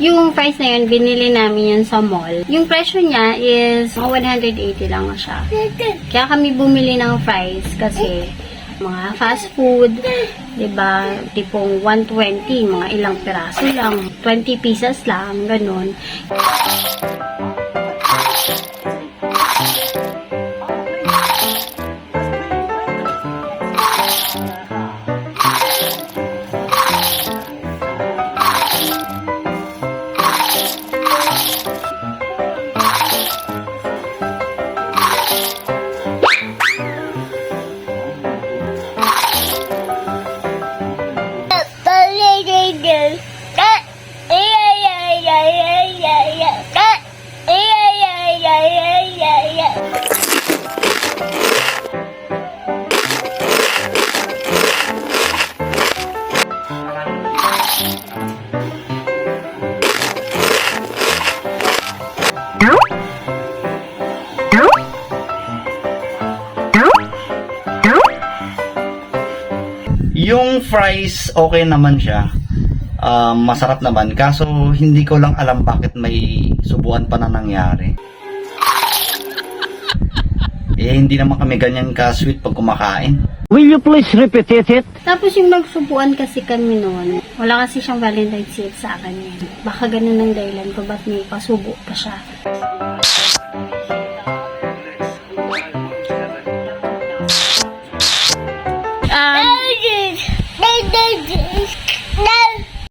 Yung price na yun, binili namin yun sa mall. Yung presyo niya is mga 180 lang siya. Kaya kami bumili ng fries kasi mga fast food, 'di ba? Tipong 120, mga ilang piraso lang, 20 pieces lang, ganun. Yung fries, okay naman siya. Um, masarap naman. Kaso, hindi ko lang alam bakit may subuan pa na nangyari. Eh, hindi naman kami ganyan ka-sweet pag kumakain. Will you please repeat it? Tapos yung nagsubuan kasi kami noon, wala kasi siyang Valentine's Day sa akin yun. Baka ganun ang dahilan ko ba't may pasubo pa siya.